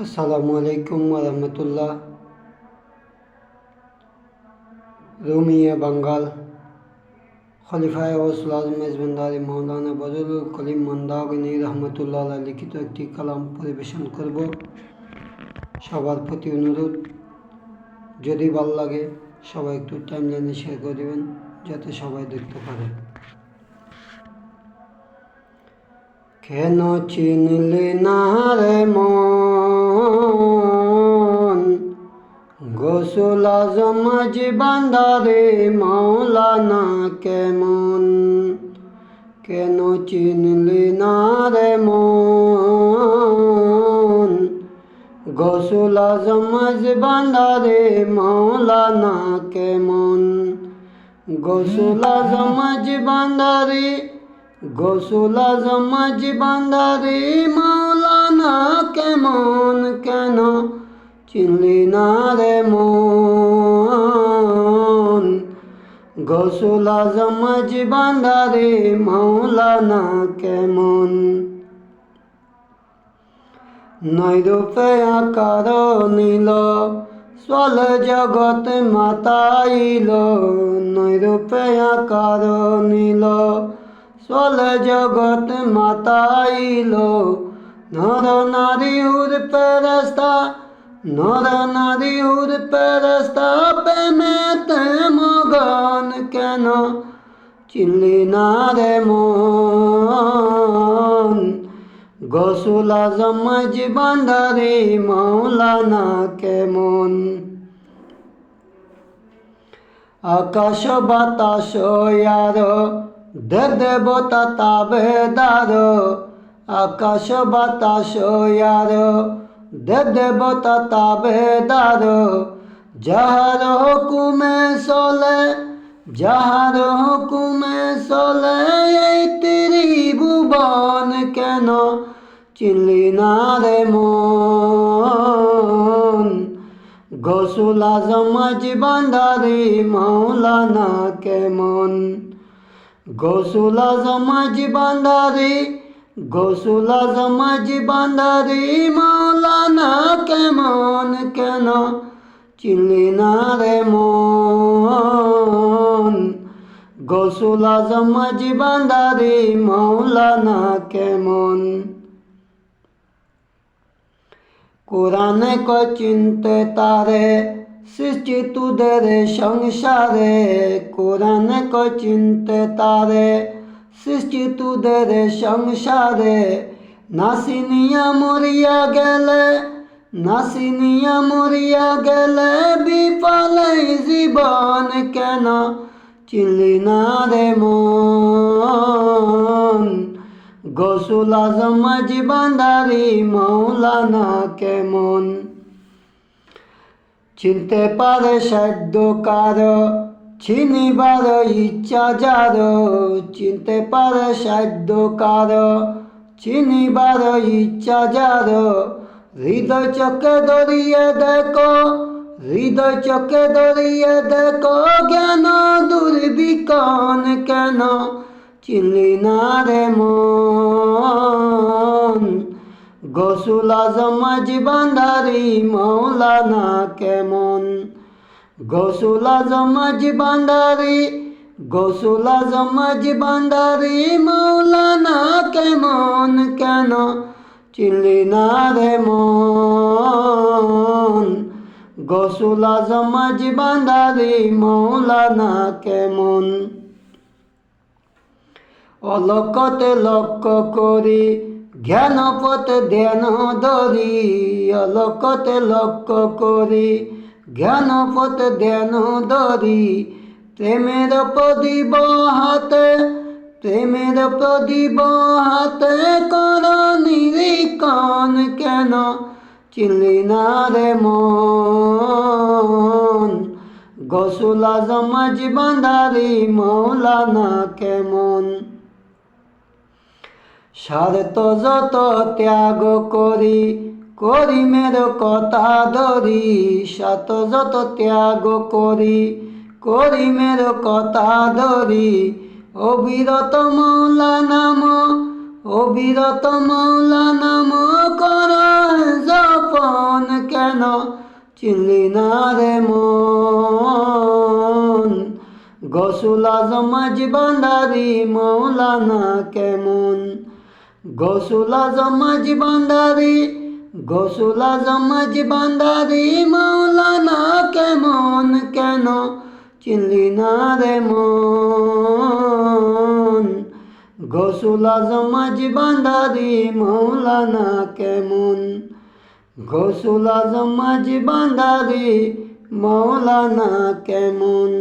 আসসালামু আলাইকুম রহমতুল্লাহ। রুমিয়া বাঙ্গাল খলিফায় ওসুল আজম মেজবান্দারি মৌলানা বজরুল কলিম মন্দাগিনী রহমতুল্লাহ লিখিত একটি কালাম পরিবেশন করব। সবার প্রতি অনুরোধ, যদি ভালো লাগে সবাই একটু টাইম লাইনে শেয়ার করে দেবেন, যাতে সবাই দেখতে পারে। কেন চিনলি না রে মন? গোসল আজম বান্দারে মৌলানা কেমন? কেন চিনলি না রে মন? গোসল আজম বান্দারে মৌলানা কেমন? গোসল আজম বান্দারে গোসল আজম বান্দারে মৌলানা কেমন? কেন চিনলি না রে মন। গোসল আজম বান্দারে মৌলানা কেমন? নৈরূপে আকার নীল, স্বল জগৎ মাতাইল। নৈরূপে আকার নীল, স্বল জগৎ মাতাইল। নর নারী উর পেরস্তা নর নারী উর পেরস্তা প্রেমেতে মগন কেন চিনলি না রে মন গোসুল আজম বান্দারে মৌলানা কেমন আকাশ বাতাস ইয়ার দে দেবতা তাবেদার আকাশ বাতাস ইয়ার দে দেবতা তাবেদার যাহার হুকুমে চলে, যাহার হুকুমে চলে এই ত্রিভুবন কেন চিনলি না রে মন? গোসুল আজম বান্দারে মৌলানা কেমন? গোসুল আজম বান্দারে গোসুল আজম বান্দারে মৌলানা কেমন কেন? চিনলি না রে মন? গোসুল আজম বান্দারে মৌলানা কেমন? কোরআনে ক চিনতে তারে সৃষ্টি তুদের সংসারে। কোরআনে ক চিনতে তারে সৃষ্টি তুদের সংসারে। নাসিনিয়া মরিয়া গেলে, নাসিনিয়া মরিয়া গেলে বিফলে জীবন কেন? চিনলি না রে মন। গোসুল আজম বান্দারি মৌলানা কেমন? চিনতে পারে সাধ্য কার চিনিবার ইচ্ছা যার চিনতে পারে সাধ্য কার। চিনিবার ইচ্ছা যার হৃদয় চোখে ধরিয়ে দেখো, হৃদয় চোখে ধরিয়ে দেখো, জ্ঞান দুর্বিকন কেন? চিনলি না রে মন, গোসুল আজম বান্দারি মৌলানা কেমন? গোসুল আজম বান্দারি, গোসুল আজম বান্দারি মৌলানা কেমন কেন চিনলি না রে মন? গোসুল আজম বান্দারি মৌলানা কেমন? অলকতে লক্ষ্য করি জ্ঞান পথ ধ্যান ধরি অলকতে লক্ষ্য করি জ্ঞান পথ ধ্যান ধরি, প্রেমের প্রদীপ হাতে, প্রেমের প্রদীপ হাতে কর নিরীক্ষণ কেন? চিনলি না রে মন, গোসুল আজম বান্দারি মৌলানা কেমন? স্বার্থ যত ত্যাগ করি করি মের কথা ধরি, সাত যত ত্যাগ করি। করি মের কথা ধরি, অবিরত মৌলা নাম, অবিরত মৌলা নাম কর কেন? চিনলি না রে মন, গসুল আজম মাঝি বান্দারি মৌলানা কেমন? গসুল মাঝি বান্দারি গসুল আজম মাঝি বান্দারি মৌলানা কেমন কেন চিনলি না রে মন? গসুল আজম মাঝি বান্দারি মৌলানা কেমন? গসুল আজম মাঝি বান্দারি মৌলানা কেমন?